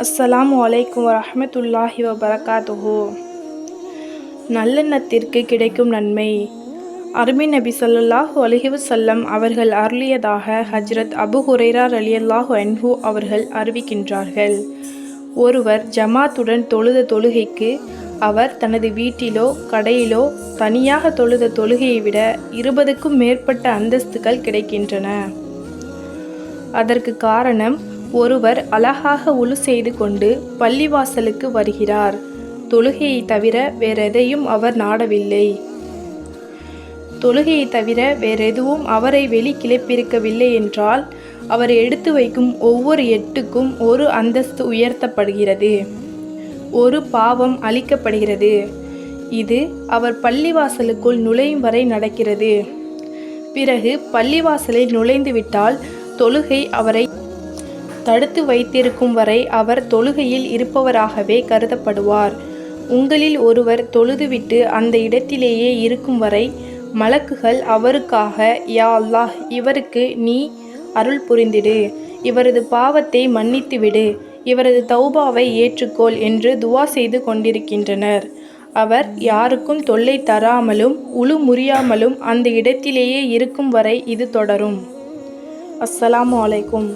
அஸ்ஸலாம் வலைக்கம் வரமத்துல்லாஹி வபரகாத்துஹோ. நல்லெண்ணத்திற்கு கிடைக்கும் நன்மை. அருமை நபி ஸல்லல்லாஹு அலஹிவு சொல்லம் அவர்கள் அருளியதாக ஹஜ்ரத் அபு ஹுரைரா ரலியல்லாஹு அன்ஹு அவர்கள் அறிவிக்கின்றார்கள். ஒருவர் ஜமாத்துடன் தொழுத தொழுகைக்கு அவர் தனது வீட்டிலோ கடையிலோ தனியாக தொழுத தொழுகையை விட இருபதுக்கும் மேற்பட்ட அந்தஸ்துகள் கிடைக்கின்றன. அதற்கு காரணம் ஒருவர் அழகாக உழு செய்து கொண்டு பள்ளிவாசலுக்கு வருகிறார். தொழுகையை தவிர வேறெதையும் அவர் நாடவில்லை. தொழுகையை தவிர வேறெதுவும் அவரை வெளி கிளப்பிருக்கவில்லை என்றால் அவர் எடுத்து வைக்கும் ஒவ்வொரு எட்டுக்கும் ஒரு அந்தஸ்து உயர்த்தப்படுகிறது. ஒரு பாவம் அளிக்கப்படுகிறது. இது அவர் பள்ளிவாசலுக்குள் நுழையும் வரை நடக்கிறது. பிறகு பள்ளிவாசலில் நுழைந்துவிட்டால் தொழுகை அவரை தடுத்து வைத்திருக்கும் வரை அவர் தொழுகையில் இருப்பவராகவே கருதப்படுவார். உங்களில் ஒருவர் தொழுதுவிட்டு அந்த இடத்திலேயே இருக்கும் வரை மலக்குகள் அவருக்காக யா அல்லாஹ் இவருக்கு நீ அருள் புரிந்திடு. இவரது பாவத்தை மன்னித்துவிடு. இவரது தௌபாவை ஏற்றுக்கொள் என்று துவா செய்து கொண்டிருக்கின்றனர். அவர் யாருக்கும் தொல்லை தராமலும் உளு முறியாமலும் அந்த இடத்திலேயே இருக்கும் வரை இது தொடரும். அஸ்ஸலாமு அலைக்கும்.